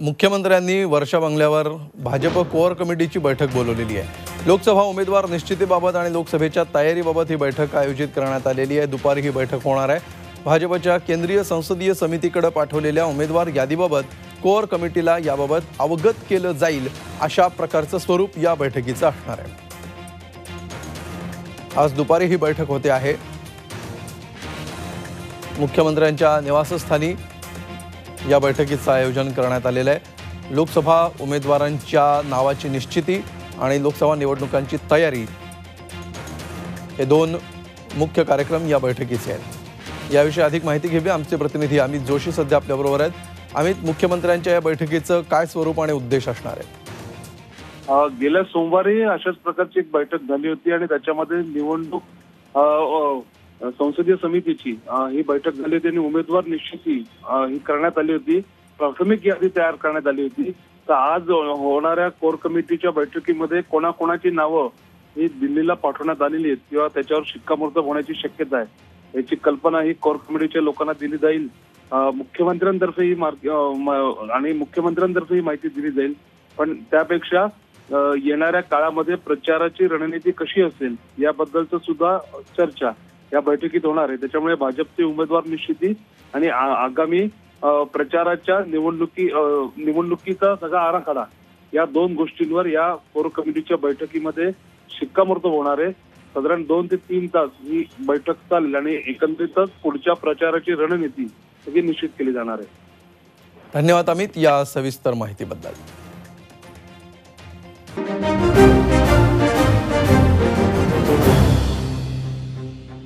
मुख्यमंत्र्यांनी वर्षा बंगल्यावर भाजप कोअर कमिटीची बैठक बोलवलेली आहे. लोकसभा उमेदवार निश्चितीबाबत आणि लोकसभेच्या तयारीबाबत ही बैठक आयोजित करण्यात आलेली आहे. दुपारी ही बैठक होणार आहे. भाजपच्या केंद्रीय संसदीय समितीकडे पाठवलेल्या उमेदवार यादीबाबत कोअर कमिटीला याबाबत अवगत केलं जाईल अशा प्रकारचं स्वरूप या बैठकीचं असणार आहे. आज दुपारी ही बैठक होते आहे. मुख्यमंत्र्यांच्या निवासस्थानी या बैठकीचं आयोजन करण्यात आलेलं आहे. लोकसभा उमेदवारांच्या नावाची निश्चिती आणि लोकसभा निवडणुकांची तयारी हे दोन मुख्य कार्यक्रम या बैठकीचे आहेत. याविषयी अधिक माहिती घेऊया. आमचे प्रतिनिधी अमित जोशी सध्या आपल्याबरोबर आहेत. अमित मुख्यमंत्र्यांच्या या बैठकीचं काय स्वरूप आणि उद्देश असणार आहे? गेल्या सोमवारी अशाच प्रकारची एक बैठक झाली होती आणि त्याच्यामध्ये निवडणूक संसदीय समितीची ही बैठक झाली होती आणि उमेदवार निश्चिती ही करण्यात आली होती. प्राथमिक यादी तयार करण्यात आली होती. तर आज होणाऱ्या कोर कमिटीच्या बैठकीमध्ये कोणाकोणाची नावं ही दिल्लीला पाठवण्यात आलेली आहेत किंवा त्याच्यावर शिक्कामोर्तब होण्याची शक्यता आहे याची कल्पना ही कोर कमिटीच्या लोकांना दिली जाईल. मुख्यमंत्र्यांतर्फे ही मार्ग आणि मुख्यमंत्र्यांतर्फे ही माहिती दिली जाईल. पण त्यापेक्षा येणाऱ्या काळामध्ये प्रचाराची रणनीती कशी असेल याबद्दलच सुद्धा चर्चा. या बैठकीत होणार आहे. त्याच्यामुळे भाजपचे उमेदवार निश्चिती आणि आगामी प्रचाराच्या निवडणुकी निवडणुकीचा सगळा आराखडा या दोन गोष्टींवर या कोर कमिटीच्या बैठकीमध्ये शिक्कामोर्तब होणार आहे. साधारण दोन ते तीन तास ही बैठक चालेल आणि एकंदरीतच पुढच्या प्रचाराची रणनीती सगळी निश्चित केली जाणार आहे. धन्यवाद अमित या सविस्तर माहितीबद्दल.